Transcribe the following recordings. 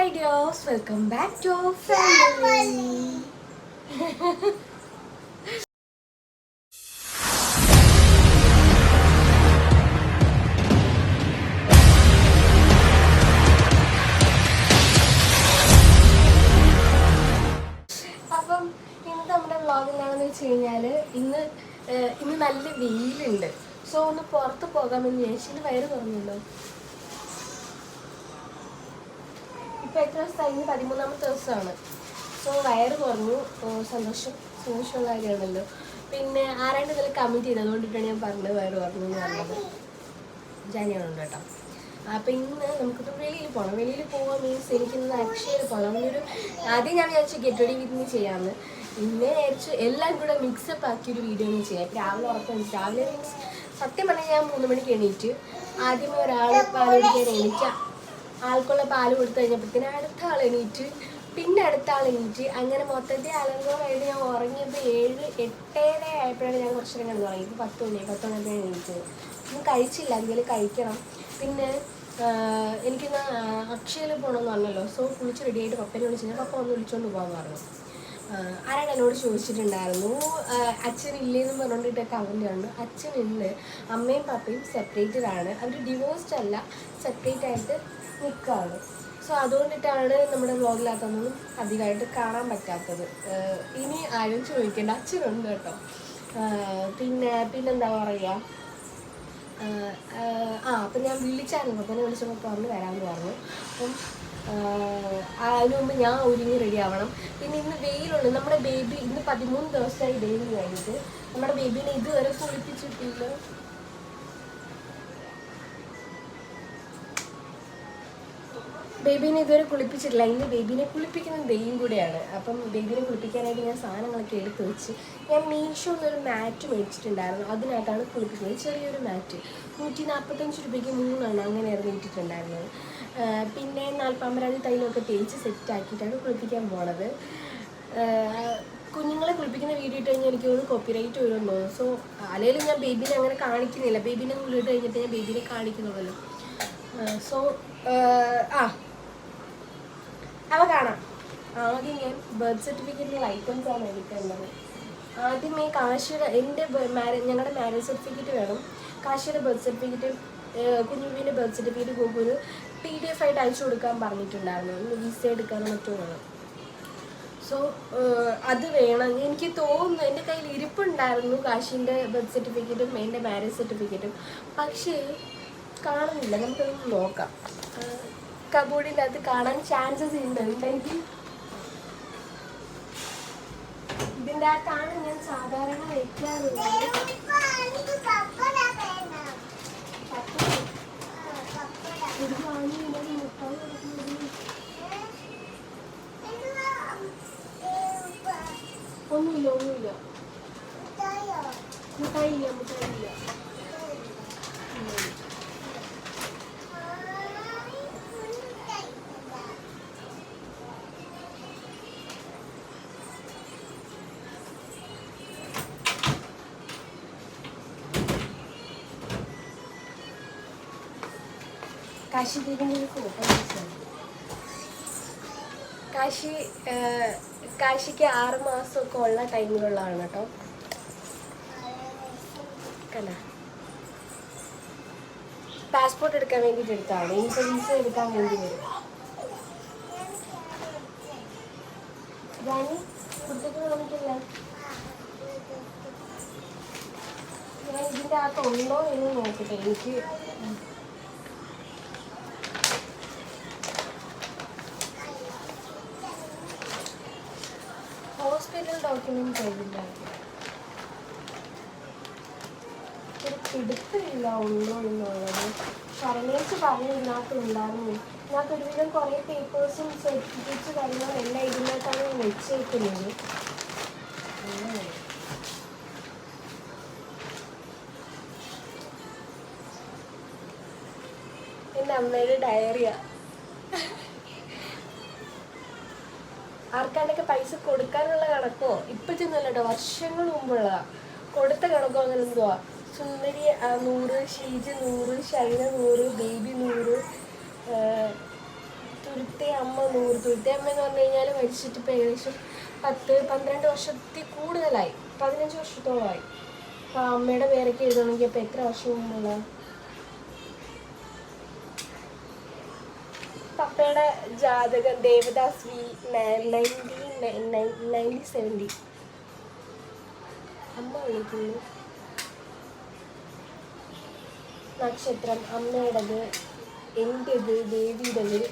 Hi ഡിയോസ് welcome back to family അപ്പം ഇന്ന് നമ്മുടെ വ്ളോഗ് എന്താണെന്ന് വെച്ച് കഴിഞ്ഞാൽ ഇന്ന് ഇന്ന് നല്ല വെയിലുണ്ട്. സോ ഒന്ന് പുറത്ത് പോകാമെന്ന് വിചാരിച്ചു വയറ് തുറന്നല്ലോ ഇപ്പൊ എത്ര ദിവസമായി? ഇന്ന് പതിമൂന്നാമത്തെ ദിവസമാണ്. സോ വയറ് കുറഞ്ഞു. സന്തോഷം. സന്തോഷമുള്ള കാര്യമാണല്ലോ. പിന്നെ ആരാണ്ട് ഇതിൽ കമന്റ് ചെയ്ത് അതുകൊണ്ടിട്ടാണ് ഞാൻ പറഞ്ഞത് വയറ് കുറഞ്ഞു എന്ന് പറഞ്ഞത്. ജാനിയാണുണ്ട് കേട്ടോ. അപ്പം ഇന്ന് നമുക്കിപ്പോൾ വെളിയിൽ പോകണം വെളിയിൽ പോകാൻ മീൻസ് എനിക്കിന്ന് അക്ഷയിൽ പോകണം ഒരു ആദ്യം ഞാൻ വിചാരിച്ചു ഗെറ്റ് റെഡി മീ ചെയ്യാമെന്ന് പിന്നെ വിചാരിച്ചു എല്ലാം കൂടെ മിക്സപ്പ് ആക്കി ഒരു വീഡിയോ ഒന്ന് ചെയ്യാം. രാവിലെ ഉറപ്പാണ്. രാവിലെ മീൻസ് സത്യം പറഞ്ഞാൽ ഞാൻ മൂന്ന് മണിക്ക് എണീറ്റ് ആദ്യമേ ഒരാളെ പാലടിക്കാൻ എണീറ്റ. ആൾക്കുള്ള പാൽ കൊടുത്തു കഴിഞ്ഞപ്പോഴത്തേന് അടുത്ത ആൾ എണീറ്റ് പിന്നെ അടുത്ത ആൾ എണീറ്റ് അങ്ങനെ മൊത്തത്തിൽ അലങ്കോളമായിട്ട് ഞാൻ ഉറങ്ങിയപ്പോൾ ഏഴ് എട്ടേര ആയപ്പോഴാണ് ഞാൻ കുറച്ച് നേരം കിടന്നു തുടങ്ങി ഇപ്പോൾ പത്ത് മണി പത്ത് മണിക്കാണ് എണീറ്റത്. ഒന്നും കഴിച്ചില്ല എന്തെങ്കിലും കഴിക്കണം. പിന്നെ എനിക്കിന്ന് അക്ഷയയിൽ പോകണമെന്ന് പറഞ്ഞല്ലോ. സോ കുളിച്ച് റെഡിയായിട്ട് പപ്പനെ വിളിച്ചു ഞാൻ പപ്പ ഒന്ന് വിളിച്ചുകൊണ്ട് പോകാൻ പറഞ്ഞു. ആരാണ് എന്നോട് ചോദിച്ചിട്ടുണ്ടായിരുന്നു. അച്ഛൻ ഇല്ലേന്ന് പറഞ്ഞുകൊണ്ടിട്ട് ആണ്. അച്ഛൻ ഇല്ല. അമ്മയും പപ്പയും സെപ്പറേറ്റഡ് ആണ് അവർ ഡിവോഴ്സ്ഡ് അല്ല സെപ്പറേറ്റ് ആയിട്ട് നിൽക്കുകയാണ് സോ അതുകൊണ്ടിട്ടാണ് നമ്മുടെ വ്ലോഗിനകത്തൊന്നും അധികമായിട്ട് കാണാൻ പറ്റാത്തത്. ഇനി ആരും ചോദിക്കേണ്ട അച്ഛനുണ്ട് കേട്ടോ. പിന്നെ പിന്നെന്താ പറയുക ആ അപ്പം ഞാൻ വിളിച്ചായിരുന്നു അപ്പം വിളിച്ചപ്പോൾ പറഞ്ഞു വരാമെന്ന് പറഞ്ഞു. അപ്പം അതിനു മുമ്പ് ഞാൻ ഒരുങ്ങി റെഡി ആവണം. പിന്നെ ഇന്ന് വെയിലുണ്ട്. നമ്മുടെ ബേബി ഇന്ന് പതിമൂന്ന് ദിവസമായി ഡെയിലി കഴിഞ്ഞിട്ട്. നമ്മുടെ ബേബീനെ ഇതുവരെ കുളിപ്പിച്ചിട്ടില്ല. ബേബീനെ ഇതുവരെ കുളിപ്പിച്ചിട്ടില്ല. ഇന്ന് ബേബീനെ കുളിപ്പിക്കുന്നത് ഡേയും കൂടെയാണ്. അപ്പം ബേബീനെ കുളിപ്പിക്കാനായിട്ട് ഞാൻ സാധനങ്ങളൊക്കെ എടുത്ത് വെച്ച് ഞാൻ മീഷോ ഒരു മാറ്റ് മേടിച്ചിട്ടുണ്ടായിരുന്നു. അതിനകത്താണ് കുളിപ്പിക്കുന്നത്. ചെറിയൊരു മാറ്റ്. നൂറ്റി നാൽപ്പത്തഞ്ച് രൂപയ്ക്ക് മൂന്നാണ് അങ്ങനെയായിരുന്നു ഇട്ടിട്ടുണ്ടായിരുന്നത്. ആ, പിന്നെ നാൽപ്പമ്പരാതി തൈലൊക്കെ തേച്ച് സെറ്റ് ആക്കിയിട്ടാണ് കുളിപ്പിക്കാൻ പോണത്. കുഞ്ഞുങ്ങളെ കുളിപ്പിക്കുന്ന വീഡിയോ ഇട്ട് കഴിഞ്ഞാൽ എനിക്ക് കോപ്പിറൈറ്റ് വരുമെന്ന് തോന്നുന്നു സോ അല്ലെങ്കിലും ഞാൻ ബേബീനെ അങ്ങനെ കാണിക്കുന്നില്ല. ബേബീനെ കുളിയിട്ട് കഴിഞ്ഞിട്ട് ഞാൻ ബേബീനെ കാണിക്കുന്നുള്ളൂ സോ ആ അവ കാണാം. ആദ്യം ഞാൻ ബർത്ത് സർട്ടിഫിക്കറ്റിലുള്ള ഐറ്റംസ് ആണ് എടുക്കേണ്ടത്. ഈ കാശിയുടെ എന്റെ മാരേജ് ഞങ്ങളുടെ മാരേജ് സർട്ടിഫിക്കറ്റ് വേണം. കാശിയുടെ ബർത്ത് സർട്ടിഫിക്കറ്റ് കുഞ്ഞുവിന്റെ ബർത്ത് സർട്ടിഫിക്കറ്റ് ഒരു പി ഡി എഫ് ആയിട്ട് അയച്ചു കൊടുക്കാൻ പറഞ്ഞിട്ടുണ്ടായിരുന്നു. വിസ എടുക്കാനും മറ്റും വേണം. സോ അത് വേണം. എനിക്ക് തോന്നുന്നു എന്റെ കയ്യിൽ ഇരിപ്പുണ്ടായിരുന്നു കാശിന്റെ ബർത്ത് സർട്ടിഫിക്കറ്റും എന്റെ മാരേജ് സർട്ടിഫിക്കറ്റും പക്ഷേ കാണുന്നില്ല. നമുക്കൊന്ന് നോക്കാം. കബോർഡിന്റെ അത് കാണാൻ ചാൻസസ് ഉണ്ട്. ഉണ്ടെങ്കിൽ ഇതിന്റെ അകത്താണ് ഞാൻ സാധാരണ വെക്കാറുള്ളത്. ഇത് വാങ്ങിയില്ലെങ്കിൽ മുട്ടായി ഒന്നുമില്ല. ഒന്നുമില്ല മുട്ടായി കാശി കാശിക്ക് ആറ് മാസമൊക്കെ ഉള്ള ടൈമിലുള്ളതാണ് കേട്ടോ. കണ്ട? പാസ്പോർട്ട് എടുക്കാൻ വേണ്ടിയിട്ട് എടുത്താണ് ഇനിയിപ്പോൾ എടുക്കാൻ വേണ്ടി വരും. ജാനി കുട്ടിക്ക് വന്നിട്ടില്ല ഞാൻ ഇതിന്റെ അകത്ത് ഉണ്ടോ എന്ന് നോക്കട്ടെ. എനിക്ക് ഹോസ്പിറ്റൽ കഴിയില്ല ഒരു പിടുത്തമില്ല ഉണ്ടോ എന്നുള്ളത്. പറഞ്ഞേച്ച് പറഞ്ഞു ഇതിനകത്ത് ഉണ്ടായിരുന്നു. ഇതിനകത്ത് ഒരുവിധം കുറേ പേപ്പേഴ്സും സർട്ടിഫിക്കറ്റ്സ് കാര്യങ്ങളും എല്ലാം ഇതിനകത്താണ് വെച്ചേക്കുന്നത്. എന്റെ അമ്മയുടെ ഡയറിയാ ആർക്കാണ്ടൊക്കെ പൈസ കൊടുക്കാനുള്ള കണക്കോ? ഇപ്പൊ ചെന്നല്ല കേട്ടോ വർഷങ്ങൾ മുമ്പുള്ളതാ കൊടുത്ത കണക്കോ അങ്ങനെ എന്തുവാ? സുന്ദരി നൂറ് ഷീജ് നൂറ് ഷൈന നൂറ് ബേബി നൂറ് തുരുത്തെ അമ്മ നൂറ്. തുരുത്തെ അമ്മ എന്ന് പറഞ്ഞു കഴിഞ്ഞാൽ മരിച്ചിട്ട് ഇപ്പം ഏകദേശം പത്ത് പന്ത്രണ്ട് വർഷത്തിൽ കൂടുതലായി. പതിനഞ്ച് വർഷത്തോളമായി. അപ്പം അമ്മയുടെ പേരൊക്കെ എഴുതണമെങ്കിൽ അപ്പം എത്ര വർഷം മുമ്പുള്ള പപ്പയുടെ ജാതകം ദേവദാസ് വി നയന്റീൻ സെവന്റി. അമ്മ വിളിക്കുന്നു. നക്ഷത്രം അമ്മയുടേത് എന്റെത് ദേവിയുടേത്.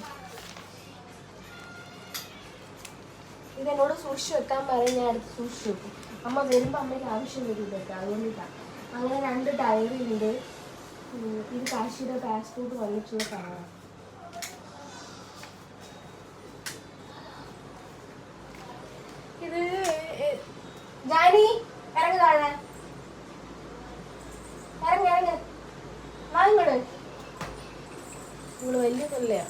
ഇതെന്നോട് സൂക്ഷിച്ച് വെക്കാൻ പറയും ഞാൻ അടുത്ത് സൂക്ഷിച്ച് വെക്കും. അമ്മ വരുമ്പോൾ അമ്മയ്ക്ക് ആവശ്യം വരും ഇതൊക്കെ അതുകൊണ്ടിട്ടാണ് അങ്ങനെ രണ്ട് ഡയറി ഉണ്ട് ഇത് കാശിയുടെ പാസ്പോർട്ട് വന്നിട്ടുള്ള സാധനമാണ് എ- ജാനി ഇറങ്ങി താഴെ ഇറങ്ങി ഇറങ്ങി വാങ്ങോട് ഇവള് വലിയ കൊല്ലയാ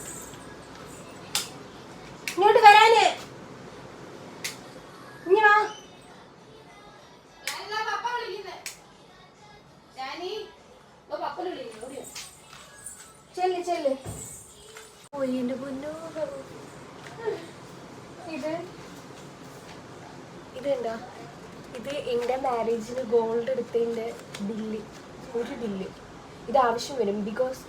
ഗോൾഡ് എടുത്തതിന്റെ ബില്ല് ഒരു ബില്ല് ഇത് ആവശ്യം വരും. ബിക്കോസ്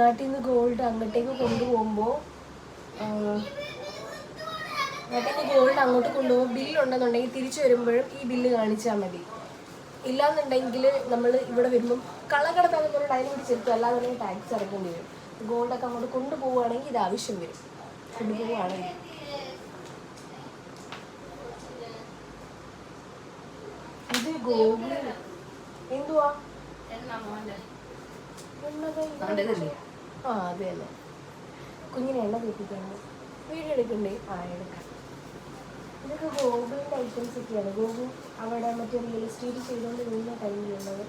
നാട്ടിൽ നിന്ന് ഗോൾഡ് അങ്ങോട്ടേക്ക് കൊണ്ടുപോകുമ്പോൾ നാട്ടിൽ നിന്ന് ഗോൾഡ് അങ്ങോട്ട് കൊണ്ടുപോകുമ്പോൾ ബില്ലുണ്ടെന്നുണ്ടെങ്കിൽ തിരിച്ചു വരുമ്പോഴും ഈ ബില്ല് കാണിച്ചാൽ മതി. ഇല്ലാന്നുണ്ടെങ്കിൽ നമ്മൾ ഇവിടെ വരുമ്പം കളകടത്താതെ പോലെ കൂടി ചെലുത്തും. അല്ലാതെ ടാക്സ് അടക്കേണ്ടി വരും. ഗോൾഡൊക്കെ അങ്ങോട്ട് കൊണ്ടുപോവുകയാണെങ്കിൽ ഇത് ആവശ്യം വരും. കൊണ്ടുപോവുകയാണെങ്കിൽ ഇത് ഗോകുൽ എന്തുവാ? ആ അതെ അല്ലേ കുഞ്ഞിനെ എണ്ണ തേപ്പിക്കാണ്. വീഡിയോ എടുക്കണ്ടേ? ആ എടുക്കാം. ഇതൊക്കെ ഗോകുലിന്റെ ഐറ്റംസ് ഒക്കെയാണ്. ഗോകുൽ അവിടെ മറ്റേ റിയൽ എസ്റ്റേറ്റ് ചെയ്തുകൊണ്ട് നിന്ന ടൈമിലുള്ളത്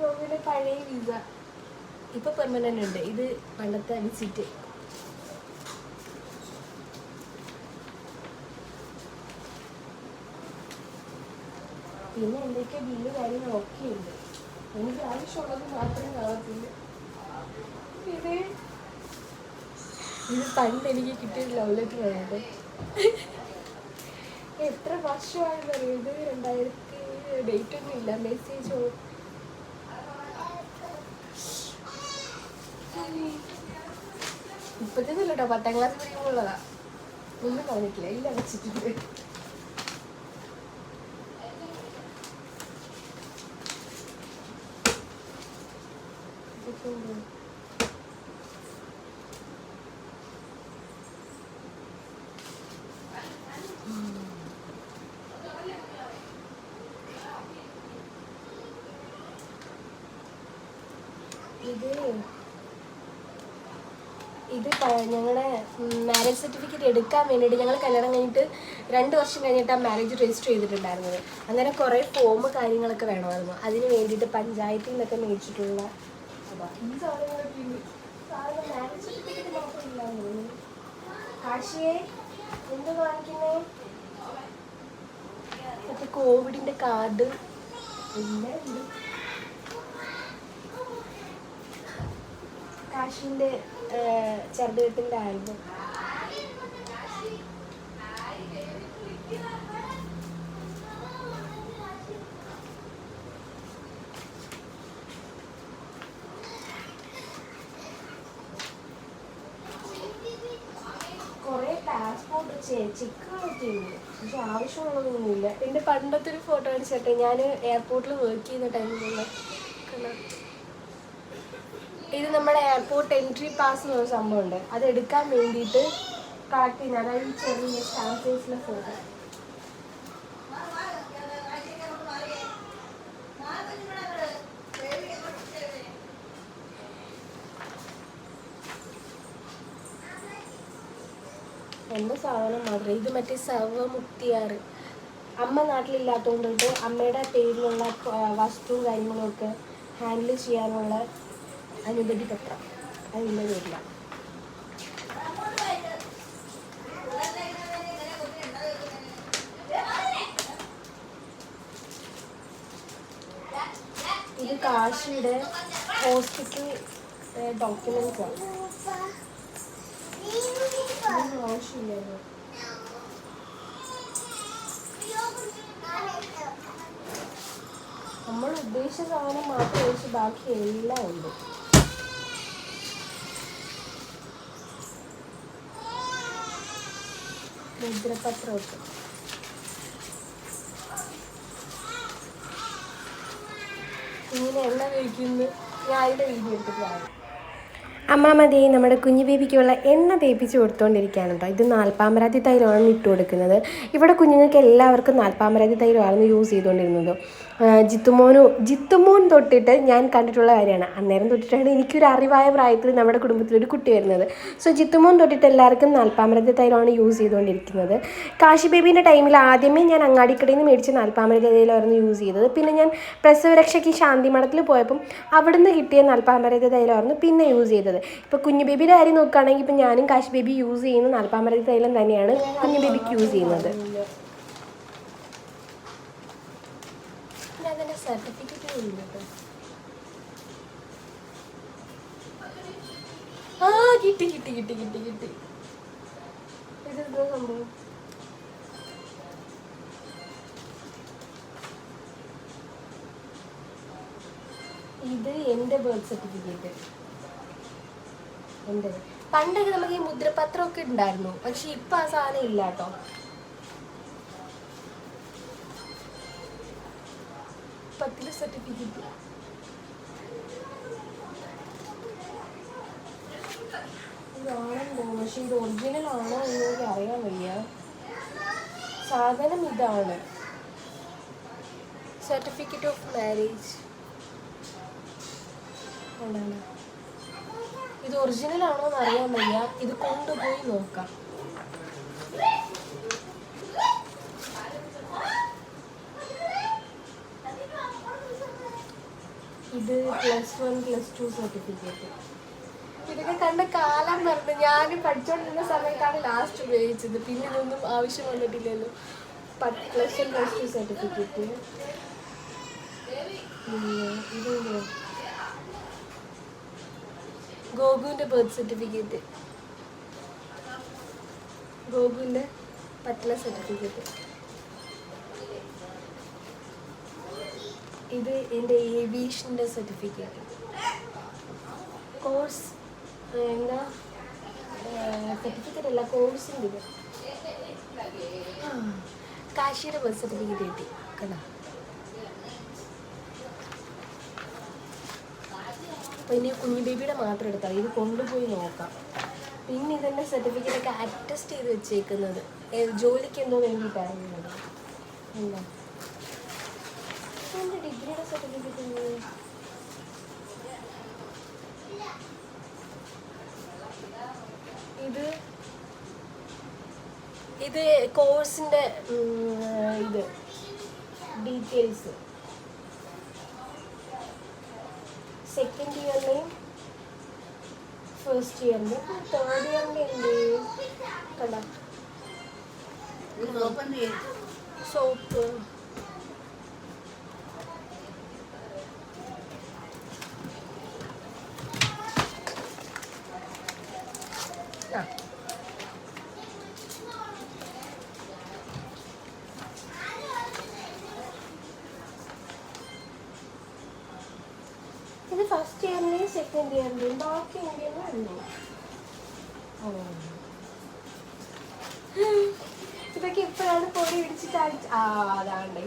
ഗോകുലിന്റെ പഴയ വിസ ഇപ്പൊ പെർമനന്റ് ഉണ്ട്. ഇത് പണ്ടത്തെ വിസിറ്റ് പിന്നെ എന്തൊക്കെ ബില്ല് കാര്യങ്ങളൊക്കെ ഉണ്ട് എനിക്ക് ആവശ്യമുള്ളത് മാത്രമേ കാണത്തില്ല ഇത് ഇത് പണ്ട് എനിക്ക് കിട്ടിയ ലവ് ലെറ്റർ എത്ര വർഷമാണെന്നറിയോ? ഇത് രണ്ടായിരത്തി ഡേറ്റ് ഒന്നും ഇല്ല. മെസ്സേജ് ഇപ്പത്തേന്നല്ലോ പത്താം ക്ലാസ് പഠിക്കുമ്പോഴുള്ളതാ ഒന്നും പറഞ്ഞിട്ടില്ല. ഇല്ല വെച്ചിട്ടുണ്ട് ഇത് ഇത് ഞങ്ങളുടെ മാരേജ് സർട്ടിഫിക്കറ്റ് എടുക്കാൻ വേണ്ടിയിട്ട് ഞങ്ങൾ കല്യാണം കഴിഞ്ഞിട്ട് രണ്ട് വർഷം കഴിഞ്ഞിട്ട് ആ മാരേജ് രജിസ്റ്റർ ചെയ്തിട്ടുണ്ടായിരുന്നത്. അങ്ങനെ കുറേ ഫോം കാര്യങ്ങളൊക്കെ വേണമായിരുന്നു. അതിന് വേണ്ടിയിട്ട് പഞ്ചായത്തിൽ നിന്നൊക്കെ മേടിച്ചിട്ടുള്ള അതാ ഈ സാധനങ്ങളൊക്കെ ഉണ്ട് സാധനം മാരേജ് സർട്ടിഫിക്കറ്റ് മാത്രമില്ല കാശിയെ എന്ത് കാണിക്കുന്നേ? മറ്റേ കോവിഡിന്റെ കാർഡ്. എല്ലാം ഉണ്ട് കാശിന്റെ ചെറുതെഴുത്തിന്റെ ആൽബം കുറേ പാസ്പോർട്ട് ചെക്കുകളൊക്കെ ഉണ്ട് പക്ഷെ ആവശ്യമുള്ളതൊന്നുമില്ല എന്റെ പണ്ടത്തെ ഒരു ഫോട്ടോ അടിച്ചിട്ട് ഞാൻ എയർപോർട്ടിൽ വർക്ക് ചെയ്യുന്ന ടൈമിലുള്ള? ഇത് നമ്മുടെ എയർപോർട്ട് എൻട്രി പാസ് എന്ന് പറഞ്ഞ സംഭവമുണ്ട് അത് എടുക്കാൻ വേണ്ടിയിട്ട് കളക്ട് ചെയ്യുന്ന അതായത് ചെറിയ സ്റ്റാമ്പ് സൈസിലെ ഫോട്ടോ എന്റെ സാധനം മാത്രം. ഇത് മറ്റേ സർവമുക്തിയാറ് അമ്മ നാട്ടിലില്ലാത്തതുകൊണ്ടിട്ട് അമ്മയുടെ പേരിലുള്ള വസ്തുവും കാര്യങ്ങളും ഒക്കെ ഹാൻഡിൽ ചെയ്യാനുള്ള അനുമതി പത്രം. അതിന്റെ പേരില്ല ഇത് കാശിയുടെ ഹോസ്പിറ്റൽ ഡോക്യുമെന്റ്സ് ആണ്. നമ്മൾ ഉദ്ദേശിച്ച സാധനം മാത്രം ഒഴിച്ച് ബാക്കി എല്ലാം ഉണ്ട്. മുദ്രപത്രമൊക്കെ. ഇങ്ങനെ എണ്ണ കഴിക്കുന്നു. ഞാൻ അതിന്റെ വീഡിയോ എടുത്തിട്ട് വാങ്ങും അമ്മാമതി നമ്മുടെ കുഞ്ഞു ബേബിക്കുള്ള എണ്ണ തേപ്പിച്ച് കൊടുത്തുകൊണ്ടിരിക്കുകയാണ് കേട്ടോ ഇത് നാൽപ്പാമരാതി തൈലമാണ് ഇട്ട് കൊടുക്കുന്നത് ഇവിടെ കുഞ്ഞുങ്ങൾക്ക് എല്ലാവർക്കും നാൽപ്പാമരാതി തൈലമാണ് യൂസ് ചെയ്തുകൊണ്ടിരുന്നത്. ജിത്തുമോനു ജിത്തുമോൻ തൊട്ടിട്ട് ഞാൻ കണ്ടിട്ടുള്ള കാര്യമാണ്. അന്നേരം തൊട്ടിട്ടാണ് എനിക്കൊരു അറിവായ പ്രായത്തിൽ നമ്മുടെ കുടുംബത്തിലൊരു കുട്ടി വരുന്നത്. സോ ജിത്തുമോൻ തൊട്ടിട്ട് എല്ലാവർക്കും നാൽപ്പാമരത്തെ തൈലമാണ് യൂസ് ചെയ്തുകൊണ്ടിരിക്കുന്നത്. കാശി ബേബീന്റെ ടൈമിൽ ആദ്യമേ ഞാൻ അങ്ങാടിക്കടയിൽ നിന്ന് മേടിച്ച് നാൽപ്പാമരത്തെ തൈലമായിരുന്നു യൂസ് ചെയ്തത്. പിന്നെ ഞാൻ പ്രസവരക്ഷയ്ക്ക് ശാന്തി മഠത്തിൽ പോയപ്പം അവിടുന്ന് കിട്ടിയ നാൽപ്പാമരത്തെ തൈലമായിരുന്നു പിന്നെ യൂസ് ചെയ്തത്. ഇപ്പോൾ കുഞ്ഞു ബേബിയുടെ കാര്യം നോക്കുകയാണെങ്കിൽ ഇപ്പം ഞാനും കാശി ബേബി യൂസ് ചെയ്യുന്ന നാൽപ്പാമരത്തെ തൈലം തന്നെയാണ് കുഞ്ഞു ബേബിക്ക് യൂസ് ചെയ്യുന്നത് പിന്നെ അതിന്റെ സർട്ടിഫിക്കറ്റ് ഉണ്ട് ആ കിട്ടി കിട്ടി കിട്ടി കിട്ടി കിട്ടി. ഇതെന്തോ സംഭവം? ഇത് എന്റെ ബർത്ത് സർട്ടിഫിക്കറ്റ് എന്റെ. പണ്ടൊക്കെ നമുക്ക് ഈ മുദ്രപത്രം ഒക്കെ ഉണ്ടായിരുന്നു. പക്ഷെ ഇപ്പം ആ സാധനം ഇല്ല കേട്ടോ. പത്തിലെ സർട്ടിഫിക്കറ്റ് ഇതാണെന്നോ പക്ഷെ ഇത് ഒറിജിനൽ ആണോ എന്ന് എനിക്ക് അറിയാൻ വയ്യ. സാധനം ഇതാണ്. സർട്ടിഫിക്കറ്റ് ഓഫ് മാരേജ് ഇത് ഒറിജിനൽ ആണോ എന്ന് അറിയാൻ വയ്യ. ഇത് കൊണ്ടുപോയി നോക്കാം. ഇത് plus one plus two certificate ഇതൊക്കെ കണ്ട കാലം പറഞ്ഞു ഞാൻ പഠിച്ചുകൊണ്ടിരുന്ന സമയത്താണ് ലാസ്റ്റ് ഉപയോഗിച്ചത്. പിന്നെ ഇതൊന്നും ആവശ്യം വന്നിട്ടില്ലല്ലോ. Plus one plus two certificate ഇതെന്തോ ബർത്ത് സർട്ടിഫിക്കറ്റ് സർട്ടിഫിക്കറ്റ് ഇത് എന്റെ ഏവിയേഷന്റെ സർട്ടിഫിക്കറ്റ്. കോഴ്സ് എന്താ സർട്ടിഫിക്കറ്റ് അല്ല കോഴ്സിന്റെ ഇത്. കാശിയുടെ ബർത്ത് സർട്ടിഫിക്കറ്റ് കിട്ടി കണ്ടോ? ഇനി കുഞ്ഞു ബേബിയുടെ മാത്രം എടുത്താൽ ഇത് കൊണ്ടുപോയി നോക്കാം. പിന്നെ ഇതിന്റെ സർട്ടിഫിക്കറ്റ് ഒക്കെ അറ്റസ്റ്റ് ചെയ്ത് വെച്ചേക്കുന്നത്. ജോലിക്ക് എന്തോ വേണ്ടിയിട്ടായിരുന്നു എന്താ? സർട്ടിഫിക്കറ്റ് ഇത് ഇത് കോഴ്സിന്റെ ഇത് ഡീറ്റെയിൽസ് സെക്കൻഡ് ഇയറിലെയും ഫസ്റ്റ് ഇയറിലെയും തേർഡ് ഇയറിന്റെ എന്ത് കണ്ട? സോപ്പ് ആ ഇത് ഫസ്റ്റ് ഇയറിന്റെയും സെക്കൻഡ് ഇയറിന്റെയും ബാക്കി എന്റെയും ഉള്ളൂ ഓ. ഇതൊക്കെ ഇപ്പോഴാണ് പൊടി ഇടിച്ചിട്ട് അടിച്ച് ആ അതാണ്ടേ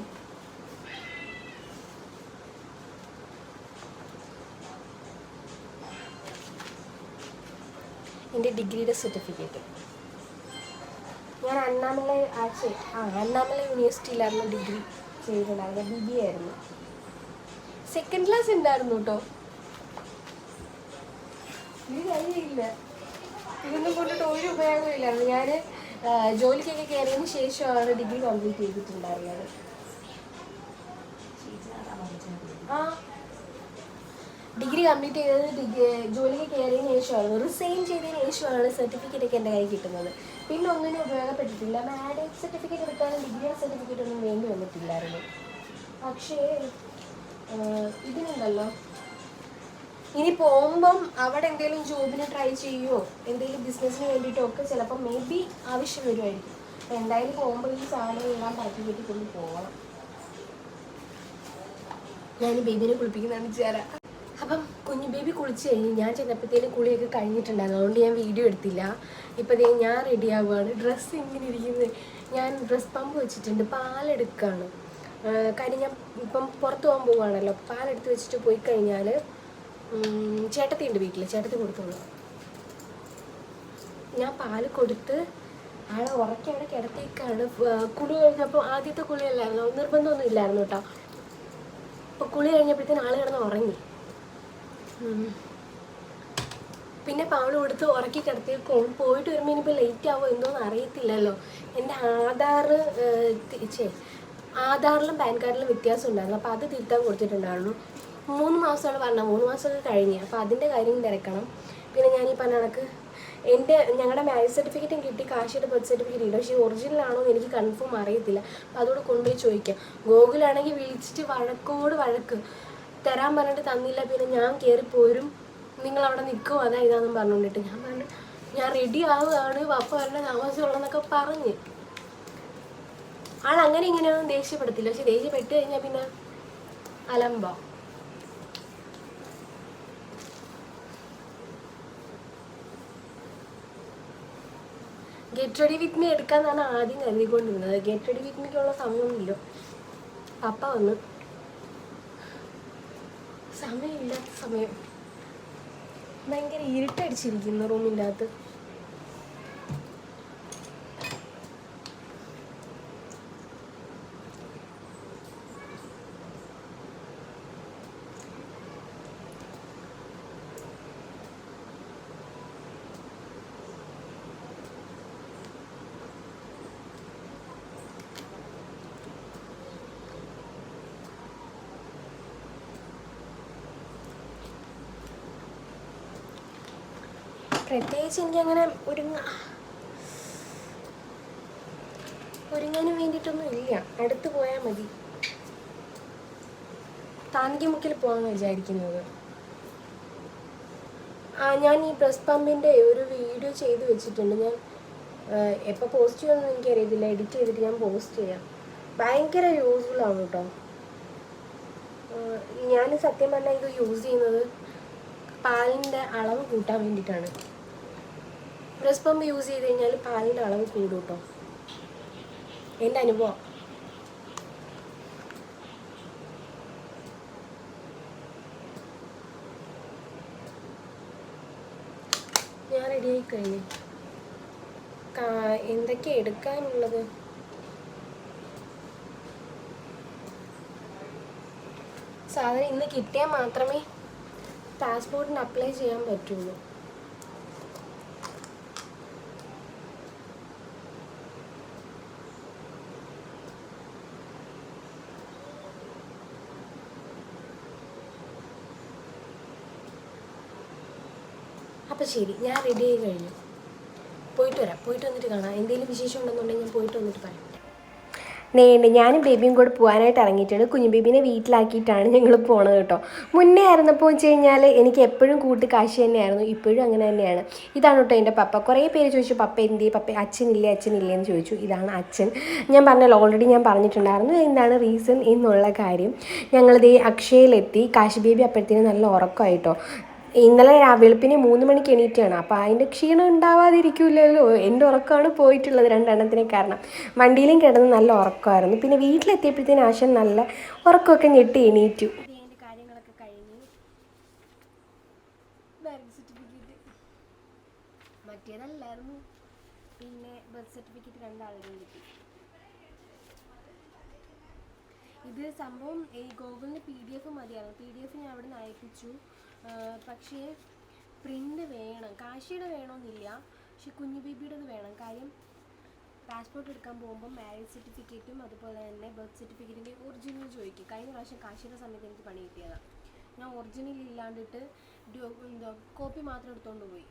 എന്റെ ഡിഗ്രിയുടെ സർട്ടിഫിക്കറ്റ്. ഞാൻ അണ്ണാമല ആക്ച്വലി ആ അണ്ണാമല യൂണിവേഴ്സിറ്റിയിലായിരുന്നു ഡിഗ്രി ചെയ്തിട്ടുണ്ടായിരുന്നത്. ബി ബി ആയിരുന്നു. സെക്കൻഡ് ക്ലാസ് ഉണ്ടായിരുന്നു കേട്ടോ ഇത് കഴിയില്ല ഇതൊന്നും കൊണ്ടിട്ട് ഒരു ഉപയോഗമില്ലായിരുന്നു ഞാൻ ജോലിക്കൊക്കെ കയറിയതിന് ശേഷമാണ് ഡിഗ്രി കംപ്ലീറ്റ് ചെയ്തിട്ടുണ്ടായിരുന്നത്. ആ ഡിഗ്രി കംപ്ലീറ്റ് ചെയ്തത് ഡിഗ്രി ജോലിക്ക് കയറിയതിന് ശേഷമാണ് റിസൈൻ ചെയ്തതിന് ശേഷമാണ് സർട്ടിഫിക്കറ്റ് ഒക്കെ എന്റെ കയ്യിൽ കിട്ടുന്നത്. പിന്നെ ഒന്നിനും ഉപയോഗപ്പെട്ടിട്ടില്ല. മാരേജ് സർട്ടിഫിക്കറ്റ് എടുക്കാനും ഡിഗ്രി സർട്ടിഫിക്കറ്റ് ഒന്നും വേണ്ടി വന്നിട്ടില്ലായിരുന്നു. പക്ഷേ ഇതിനുണ്ടല്ലോ. ഇനി പോകുമ്പം അവിടെ എന്തെങ്കിലും ജോബിന് ട്രൈ ചെയ്യുമോ എന്തെങ്കിലും ബിസിനസ്സിന് വേണ്ടിയിട്ടോ ഒക്കെ ചിലപ്പോൾ മേ ബി ആവശ്യം വരുമായിരിക്കും അപ്പം എന്തായാലും പോകുമ്പോൾ ഈ സാധനം എല്ലാം പറ്റി കെട്ടി കൊണ്ട് പോകണം ഞാൻ ബേബിനെ കുളിപ്പിക്കുന്നതാണ് ചേരാ അപ്പം കുഞ്ഞു ബേബി കുളിച്ച് കഴിഞ്ഞ് ഞാൻ ചെന്നപ്പോഴത്തേനും കുളിയൊക്കെ കഴിഞ്ഞിട്ടുണ്ടായിരുന്നു. അതുകൊണ്ട് ഞാൻ വീഡിയോ എടുത്തില്ല. ഇപ്പം ഞാൻ റെഡി ആവുകയാണ്. ഡ്രസ്സ് ഇങ്ങനെ ഇരിക്കുന്നത് ഞാൻ ഡ്രസ്സ് പമ്പ് വെച്ചിട്ടുണ്ട്. പാലെടുക്കുകയാണ് കാര്യം ഞാൻ ഇപ്പം പുറത്ത് പോകാൻ പോവുകയാണല്ലോ. പാലെടുത്ത് വെച്ചിട്ട് പോയി കഴിഞ്ഞാൽ ചേട്ടത്തി ഉണ്ട് വീട്ടിൽ ചേട്ടത്തി കൊടുത്തോളൂ. ഞാൻ പാൽ കൊടുത്ത് ആളെ ഉറക്കി അവിടെ കുളി കഴിഞ്ഞപ്പോൾ ആദ്യത്തെ കുളിയല്ലായിരുന്നു? നിർബന്ധമൊന്നും ഇല്ലായിരുന്നു കേട്ടോ. അപ്പോൾ കുളി കഴിഞ്ഞപ്പോഴത്തേന് ആൾ കിടന്ന് ഉറങ്ങി. പിന്നെ പാവണ കൊടുത്ത് ഉറക്കി കിടത്തിയേക്കും പോയിട്ട് വരുമ്പോൾ ഇനിയിപ്പോൾ ലേറ്റ് ആവുമോ എന്തോന്ന് അറിയത്തില്ലല്ലോ. എന്റെ ആധാർ ചേ ആധാറിലും പാൻ കാർഡിലും വ്യത്യാസം ഉണ്ടായിരുന്നു. അപ്പോൾ അത് തിരുത്താൻ കൊടുത്തിട്ടുണ്ടായിരുന്നു. മൂന്ന് മാസമാണ് പറഞ്ഞത്. മൂന്ന് മാസമൊക്കെ കഴിഞ്ഞ്. അപ്പോൾ അതിന്റെ കാര്യം തിരക്കണം. പിന്നെ ഞാൻ ഈ പറഞ്ഞ കണക്ക് എന്റെ ഞങ്ങളുടെ മാരേജ് സർട്ടിഫിക്കറ്റും കിട്ടി. കാശിയുടെ ബർത്ത് സർട്ടിഫിക്കറ്റ് കിട്ടി. പക്ഷേ ഒറിജിനൽ ആണോ എന്ന് എനിക്ക് കൺഫേം അറിയത്തില്ല. അപ്പോൾ അതോട് കൊണ്ടുപോയി ചോദിക്കാം. ഗോകുലാണെങ്കിൽ വിളിച്ചിട്ട് വഴക്കോട് വഴക്ക്. തരാൻ പറഞ്ഞിട്ട് തന്നില്ല. പിന്നെ ഞാൻ കയറി പോരും നിങ്ങൾ അവിടെ നിൽക്കും. അതാ ഇതാന്നും പറഞ്ഞുകൊണ്ടിട്ട് ഞാൻ പറഞ്ഞു ഞാൻ റെഡി ആവുകയാണ്. പപ്പ വരേണ്ട താമസമുള്ളതെന്നൊക്കെ പറഞ്ഞ്. ആൾ അങ്ങനെ ഇങ്ങനെയൊന്നും ദേഷ്യപ്പെടത്തില്ല. പക്ഷെ ദേഷ്യപ്പെട്ട് കഴിഞ്ഞാൽ പിന്നെ അലമ്പോ. ഗെറ്റ് റെഡി വിത്ത് മീ എടുക്കാന്നാണ് ആദ്യം കരുതിക്കൊണ്ടിരുന്നത്. ഗെറ്റ് റെഡി വിത്ത് മീക്കുള്ള സമയമൊന്നുമില്ല. പപ്പ വന്ന്. സമയമില്ലാത്ത സമയം. ഭയങ്കര ഇരുട്ടടിച്ചിരിക്കുന്നു റൂമിന്റെ അകത്ത്. പ്രത്യേകിച്ച് എനിക്കങ്ങനെ ഒരുങ്ങ ഒരുങ്ങാനും വേണ്ടിയിട്ടൊന്നും ഇല്ല. അടുത്ത് പോയാൽ മതി. താന്തിമുക്കിൽ പോകാമെന്ന് വിചാരിക്കുന്നത്. ആ ഞാൻ ഈ പ്രസ് പമ്പിന്റെ ഒരു വീഡിയോ ചെയ്ത് വെച്ചിട്ടുണ്ട്. ഞാൻ എപ്പോൾ പോസ്റ്റ് ചെയ്യുമെന്ന് എനിക്കറിയത്തില്ല. എഡിറ്റ് ചെയ്തിട്ട് ഞാൻ പോസ്റ്റ് ചെയ്യാം. ഭയങ്കര യൂസ്ഫുൾ ആണ് കേട്ടോ ഞാൻ സത്യം പറഞ്ഞാൽ ഇത് യൂസ് ചെയ്യുന്നത് പാലിന്റെ അളവ് കൂട്ടാൻ വേണ്ടിയിട്ടാണ്. ബ്രസ്റ്റ് പമ്പ് യൂസ് ചെയ്ത് കഴിഞ്ഞാൽ പാലിന്റെ അളവ് കൂടും കേട്ടോ എന്റെ അനുഭവം. ഞാൻ റെഡിയായി കഴിഞ്ഞു. എന്തൊക്കെ എടുക്കാനുള്ളത്? സാധനം ഇന്ന് കിട്ടിയാൽ മാത്രമേ പാസ്പോർട്ടിന് അപ്ലൈ ചെയ്യാൻ പറ്റുള്ളൂ. ശരി ഞാൻ റെഡി ആയി കഴിഞ്ഞു. പോയിട്ട് വരാം പോയിട്ട് വന്നിട്ട് കാണാം. എന്തെങ്കിലും വിശേഷം ഉണ്ടെന്നുണ്ടെങ്കിൽ ഞാൻ പോയിട്ട് വന്നിട്ട് പറയാം. നേണ്ട് ഞാനും ബേബിയും കൂടെ പോകാനായിട്ട് ഇറങ്ങിയിട്ടുണ്ട്. കുഞ്ഞു ബേബിനെ വീട്ടിലാക്കിയിട്ടാണ് ഞങ്ങൾ പോണത് കേട്ടോ. മുന്നേ ആയിരുന്നപ്പോൾ വെച്ച് കഴിഞ്ഞാൽ എനിക്ക് എപ്പോഴും കൂട്ട് കാശി തന്നെയായിരുന്നു. ഇപ്പോഴും അങ്ങനെ തന്നെയാണ്. ഇതാണ് കേട്ടോ എന്റെ പപ്പ. കുറേ പേര് ചോദിച്ചു പപ്പ എന്ത് പപ്പ അച്ഛനില്ലേ? അച്ഛനില്ലേ? എന്ന് ചോദിച്ചു. ഇതാണ് അച്ഛൻ. ഞാൻ പറഞ്ഞല്ലോ ഓൾറെഡി ഞാൻ പറഞ്ഞിട്ടുണ്ടായിരുന്നു. എന്താണ് റീസൺ എന്നുള്ള കാര്യം. ഞങ്ങളിത് അക്ഷയയിലെത്തി. കാശി ബേബി അപ്പോഴത്തേനും നല്ല ഉറക്കമായിട്ടോ. ഇന്നലെ വെളുപ്പിന് മൂന്ന് മണിക്ക് എണീറ്റാണ്. അപ്പോൾ അതിന്റെ ക്ഷീണം ഉണ്ടാവാതിരിക്കില്ലല്ലോ. എന്റെ ഉറക്കമാണ് പോയിട്ടുള്ളത് രണ്ടെണ്ണത്തിനെ കാരണം. വണ്ടിയിലും കിടന്ന് നല്ല ഉറക്കമായിരുന്നു. പിന്നെ വീട്ടിലെത്തിയപ്പോഴത്തേന് ആശം നല്ല ഉറക്കമൊക്കെ ഞെട്ടി എണീറ്റു. കാര്യങ്ങളൊക്കെ കഴിഞ്ഞു സർട്ടിഫിക്കറ്റ് പിന്നെ സർട്ടിഫിക്കറ്റ് ഇത് സംഭവം ഈ ഗൂഗിളിന് പി ഡി എഫ് മതിയായിരുന്നു. പി ഡി എഫ് ഞാൻ അവിടെ നിന്ന് അയപ്പിച്ചു. പക്ഷേ പ്രിന്റ് വേണം. കാശിയുടെ വേണമെന്നില്ല പക്ഷെ കുഞ്ഞു ബേബിയുടേത് വേണം. കാര്യം പാസ്പോർട്ട് എടുക്കാൻ പോകുമ്പോൾ മാരേജ് സർട്ടിഫിക്കറ്റും അതുപോലെ തന്നെ ബർത്ത് സർട്ടിഫിക്കറ്റിന്റെ ഒറിജിനൽ ചോദിക്കും. കഴിഞ്ഞ പ്രാവശ്യം കാശിയുടെ സമയത്ത് എനിക്ക് പണി കിട്ടിയതാണ് ഞാൻ ഒറിജിനൽ ഇല്ലാണ്ടിട്ട് എന്തോ കോപ്പി മാത്രം എടുത്തുകൊണ്ട് പോയി.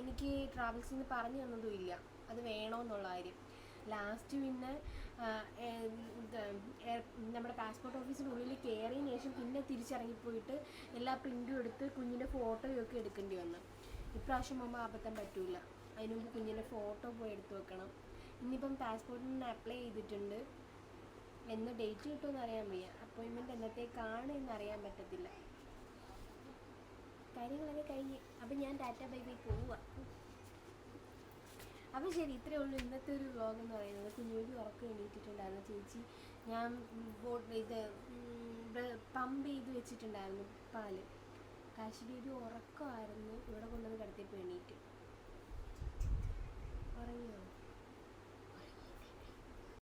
എനിക്ക് ട്രാവൽസിൽ നിന്ന് പറഞ്ഞു തന്നതും ഇല്ല. അത് വേണമെന്നുള്ള കാര്യം. ലാസ്റ്റ് പിന്നെ നമ്മുടെ പാസ്പോർട്ട് ഓഫീസിന്റെ ഉള്ളിൽ കയറിയതിന് ശേഷം പിന്നെ തിരിച്ചിറങ്ങിപ്പോയിട്ട് എല്ലാ പ്രിന്റും എടുത്ത് കുഞ്ഞിന്റെ ഫോട്ടോയും ഒക്കെ എടുക്കേണ്ടി വന്നു. ഇപ്രാവശ്യം അമ്മ അബദ്ധം പറ്റൂല. അതിന് മുമ്പ് കുഞ്ഞിന്റെ ഫോട്ടോ പോയി എടുത്ത് വെക്കണം. ഇനിയിപ്പം പാസ്പോർട്ടിന് അപ്ലൈ ചെയ്തിട്ടുണ്ട്. എന്ന് ഡേറ്റ് കിട്ടുമെന്ന് അറിയാൻ വയ്യ. അപ്പോയിൻമെന്റ് എന്നത്തേക്കാണ് എന്ന് അറിയാൻ പറ്റത്തില്ല. കാര്യങ്ങളൊക്കെ കഴിഞ്ഞ്. അപ്പം ഞാൻ ടാറ്റ ബൈ ബൈ പോവുക അപ്പം ശരി ഇത്രേ ഉള്ളൂ. ഇന്നത്തെ ഒരു വ്ലോഗ് എന്ന് പറയുന്നത്. കുഞ്ഞുകുട്ടി ഉറക്കം എണീറ്റിട്ടുണ്ടായിരുന്നു. ചേച്ചി ഞാൻ ഇത് പമ്പ് ചെയ്ത് വെച്ചിട്ടുണ്ടായിരുന്നു പാൽ. കാശി ഒരു ഉറക്കമായിരുന്നു. ഇവിടെ കൊണ്ടുവന്ന് കിടത്തിയപ്പോൾ എണീറ്റ്. ഉറങ്ങിയോ?